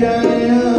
yeah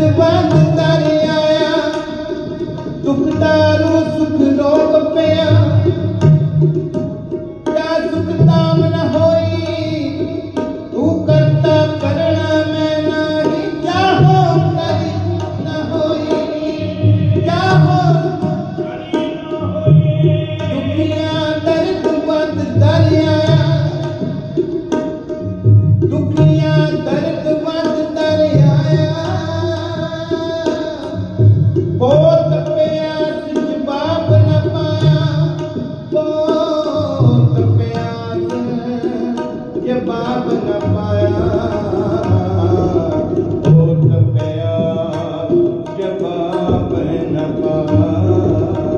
ਬੰਦ ਕਰ ਆਇਆ। ਦੁੱਖ ਦਾਰੂ